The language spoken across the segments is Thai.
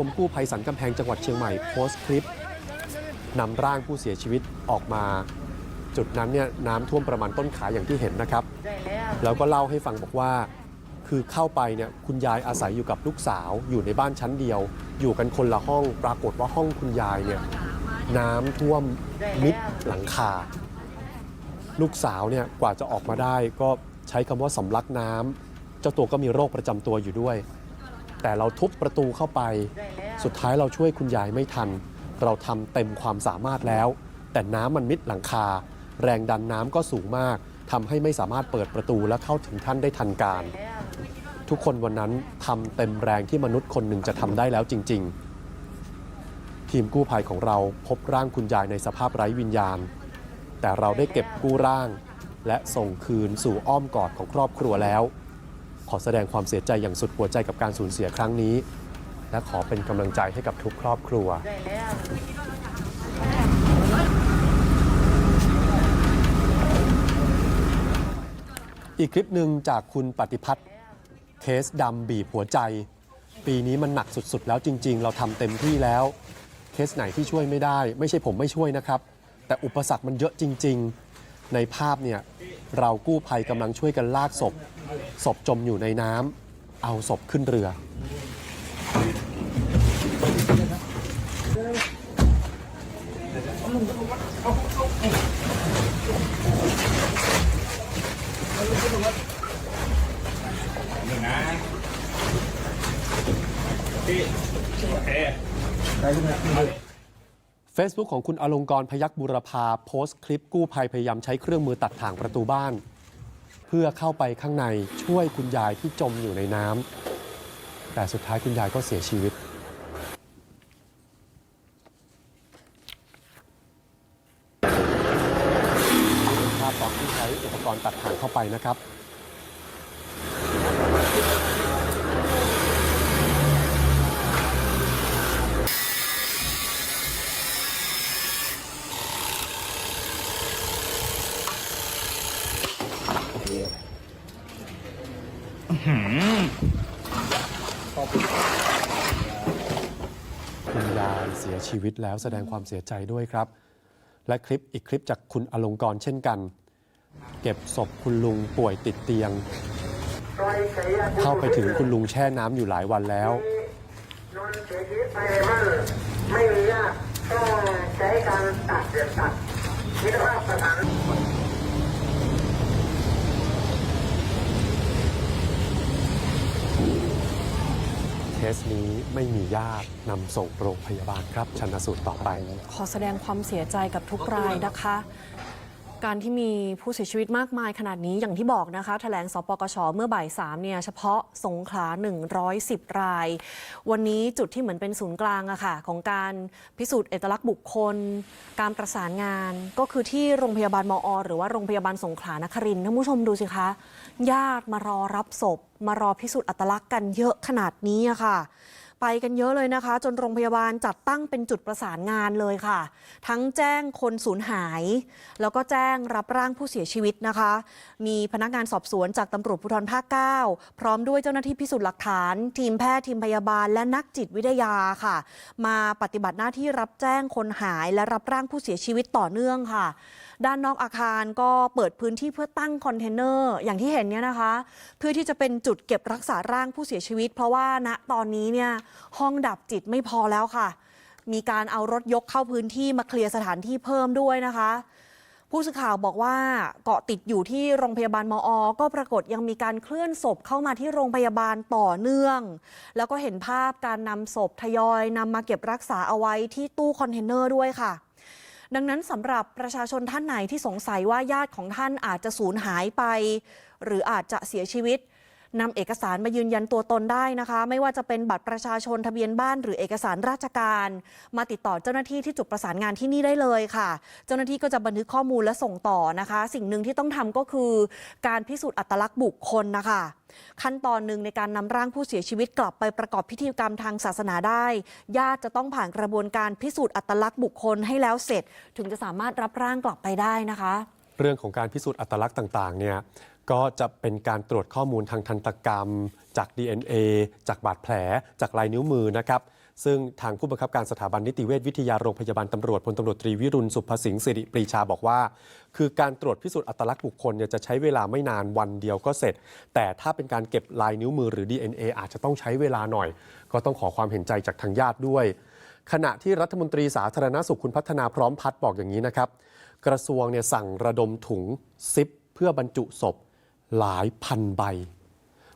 รมกู้ภัยสันกำแพงจังหวัดเชียงใหม่โพสต์คลิปนำร่างผู้เสียชีวิตออกมา จุดนั้นเนี่ยน้ำท่วมประมาณต้นขาอย่างที่เห็นนะครับ แล้วก็เล่าให้ฟังบอกว่า คือเข้าไปเนี่ยคุณยายอาศัยอยู่กับลูกสาว อยู่ในบ้านชั้นเดียว อยู่กันคนละห้อง ปรากฏว่าห้องคุณยายเนี่ยน้ำท่วมมิดหลังคา ลูกสาวเนี่ยกว่าจะออกมาได้ก็ใช้คำว่าสำลักน้ำเจ้าตัวก็มีโรคประจำตัวอยู่ด้วย แต่เราทุบประตูเข้าไป สุดท้ายเราช่วยคุณยายไม่ทัน เราทำเต็มความสามารถแล้ว แต่น้ำมันมิดหลังคา แรงดันน้ำก็สูงมากทำให้ไม่สามารถเปิดประตูและเข้าถึงท่านได้ทันการ ทุกคนวันนั้นทำเต็มแรงที่มนุษย์คนหนึ่งจะทำได้แล้วจริง ๆ ทีมกู้ภัยของเราพบร่างคุณยายในสภาพไร้วิญญาณ แต่เราได้เก็บกู้ร่าง และส่งคืนสู่อ้อมกอดของครอบครัวแล้ว ขอแสดงความเสียใจอย่างสุดหัวใจกับการสูญเสียครั้งนี้ และขอเป็นกำลังใจให้กับทุกครอบครัว อีกคลิปหนึ่งจากคุณปฏิพัฒน์เคสดำบีบหัวใจ ปีนี้มันหนักสุดๆ แล้วจริง ๆ เราทำเต็มที่แล้ว เคสไหนที่ช่วยไม่ได้ ไม่ใช่ผมไม่ช่วยนะครับ แต่อุปสรรคมันเยอะจริง ๆ ในภาพเนี่ย เรากู้ภัยกำลังช่วยกันลากศพ ศพจมอยู่ในน้ำเอาศพขึ้นเรือห Facebook ของคุณอลงกรพยักบุรพาโพสต์คลิปกู้ภัยพยายามใช้เครื่องมือตัดถ่างประตูบ้าน เพื่อเข้าไปข้างในช่วยคุณยายที่จมอยู่ในน้ำแต่สุดท้ายคุณยายก็เสียชีวิต ภาพตอนที่ใช้อุปกรณ์ตัดถ่างเข้าไปนะครับ คุณยายเสียชีวิตแล้วแสดงความเสียใจด้วยครับ และคลิปอีกคลิปจากคุณอลงกรเช่นกัน เก็บศพคุณลุงป่วยติดเตียง เข้าไปถึงคุณลุงแช่น้ำอยู่หลายวันแล้วนอนเสียชีวิตภายในบ้านไม่มีญาติต้องใช้การตัดเด็ดตัดมิตรภาพสถาน เคสนี้ไม่มีญาตินำส่งโรงพยาบาลครับชันสูตรต่อไป ขอแสดงความเสียใจกับทุกรายนะคะ การที่มีผู้เสียชีวิตมากมายขนาดนี้อย่างที่บอกนะคะแถลงสปกชเมื่อบ่าย3เนี่ยเฉพาะสงขลา 110 ราย วันนี้จุดที่เหมือนเป็นศูนย์กลางอะค่ะของการพิสูจน์เอกลักษณ์บุคคล การประสานงาน ก็คือที่โรงพยาบาลมอ หรือว่าโรงพยาบาลสงขลานครินทร์ท่านผู้ชมดูสิคะ ญาติมารอรับศพ มารอพิสูจน์อัตลักษณ์กันเยอะขนาดนี้อะค่ะ ไปกันเยอะเลยนะคะ จนโรงพยาบาลจัดตั้งเป็นจุดประสานงานเลยค่ะ ทั้งแจ้งคนสูญหาย แล้วก็แจ้งรับร่างผู้เสียชีวิตนะคะ มีพนักงานสอบสวนจากตำรวจภูธรภาค 9 พร้อมด้วยเจ้าหน้าที่พิสูจน์หลักฐาน ทีมแพทย์ทีมพยาบาลและนักจิตวิทยาค่ะ มาปฏิบัติหน้าที่รับแจ้งคนหายและรับร่างผู้เสียชีวิตต่อเนื่องค่ะ ด้านนอกอาคารก็เปิดพื้นที่เพื่อตั้งคอนเทนเนอร์อย่างที่เห็นเนี่ยนะคะ เพื่อที่จะเป็นจุดเก็บรักษาร่างผู้เสียชีวิต เพราะว่าณตอนนี้เนี่ย ห้องดับจิตไม่พอแล้วค่ะ มีการเอารถยกเข้าพื้นที่มาเคลียร์สถานที่เพิ่มด้วยนะคะ ผู้สื่อข่าวบอกว่าเกาะติดอยู่ที่โรงพยาบาลมอ ก็ปรากฏยังมีการเคลื่อนศพเข้ามาที่โรงพยาบาลต่อเนื่อง แล้วก็เห็นภาพการนำศพทยอยนำมาเก็บรักษาเอาไว้ที่ตู้คอนเทนเนอร์ด้วยค่ะดังนั้นสำหรับประชาชนท่านไหนที่สงสัยว่าญาติของท่านอาจจะสูญหายไป หรืออาจจะเสียชีวิต นำเอกสารมายืนยันตัวตนได้นะคะ ไม่ว่าจะเป็นบัตรประชาชนทะเบียนบ้าน หรือเอกสารราชการ มาติดต่อเจ้าหน้าที่ที่จุดประสานงานที่นี่ได้เลยค่ะ เจ้าหน้าที่ก็จะบันทึกข้อมูลและส่งต่อนะคะ สิ่งหนึ่งที่ต้องทำก็คือ การพิสูจน์อัตลักษณ์บุคคลนะคะ ขั้นตอนหนึ่งในการนำร่างผู้เสียชีวิตกลับไปประกอบพิธีกรรมทางศาสนาได้ ญาติจะต้องผ่านกระบวนการพิสูจน์อัตลักษณ์บุคคลให้แล้วเสร็จ ถึงจะสามารถรับร่างกลับไปได้นะคะ เรื่องของการพิสูจน์อัตลักษณ์ต่างๆเนี่ยก็จะเป็นการตรวจข้อมูลทางทันตกรรม จาก DNA จากบาดแผล จากลายนิ้วมือนะครับซึ่งทางผู้บังคับการสถาบันนิติเวชวิทยาโรงพยาบาลตำรวจพลตำรวจตรีวิรุณสุภสิงห์สิริปรีชาบอกว่า คือการตรวจพิสูจน์อัตลักษณ์บุคคลเนี่ยจะใช้เวลาไม่นานวันเดียวก็เสร็จ แต่ถ้าเป็นการเก็บลายนิ้วมือหรือ DNA อาจจะต้องใช้เวลาหน่อย ก็ต้องขอความเห็นใจจากทางญาติด้วย ขณะที่รัฐมนตรีสาธารณสุขคุณพัฒนาพร้อมพัฒน์บอกอย่างนี้นะครับ กระทรวงเนี่ยสั่งระดมถุงซิปเพื่อบรรจุศพหลายพันใบ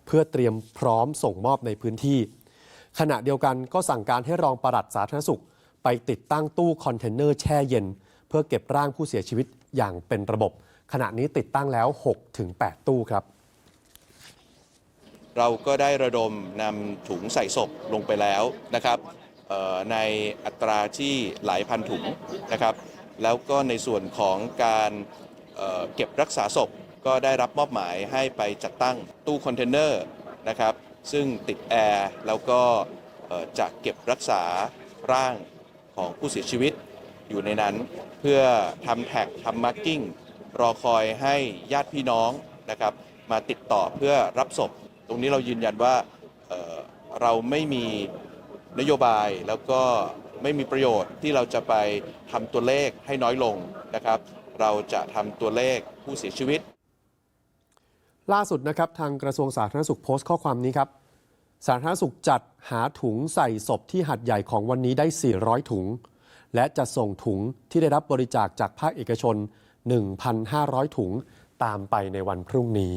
เพื่อเตรียมพร้อมส่งมอบในพื้นที่ ขณะเดียวกันก็สั่งการให้รองปลัดสาธารณสุข ไปติดตั้งตู้คอนเทนเนอร์แช่เย็น เพื่อเก็บร่างผู้เสียชีวิตอย่างเป็นระบบ ขณะนี้ติดตั้งแล้ว 6-8 ตู้ครับเราก็ได้ระดมนำถุงใส่ศพลงไปแล้วนะครับ ในอัตราที่หลายพันถุงนะครับแล้วก็ในส่วนของการเก็บรักษาศพก็ได้รับมอบหมายให้ไปจัดตั้งตู้คอนเทนเนอร์นะครับซึ่งติดแอร์แล้วก็จะเก็บรักษาร่างของผู้เสียชีวิตอยู่ในนั้น เพื่อทำแท็กทำมาร์กิ้งรอคอยให้ญาติพี่น้องนะครับมาติดต่อเพื่อรับศพ ตรงนี้เรายืนยันว่าเเราไม่มี นโยบายแล้วก็ไม่มีประโยชน์ที่เราจะไปทำตัวเลขให้น้อยลงนะครับ เราจะทำตัวเลขผู้เสียชีวิต ล่าสุดนะครับทางกระทรวงสาธารณสุขโพสต์ข้อความนี้ครับสาธารณสุขจัดหาถุงใส่ศพที่หัดใหญ่ของวันนี้ได้ 400 ถุง และจะส่งถุงที่ได้รับบริจาคจากภาคเอกชน 1,500 ถุงตามไปในวันพรุ่งนี้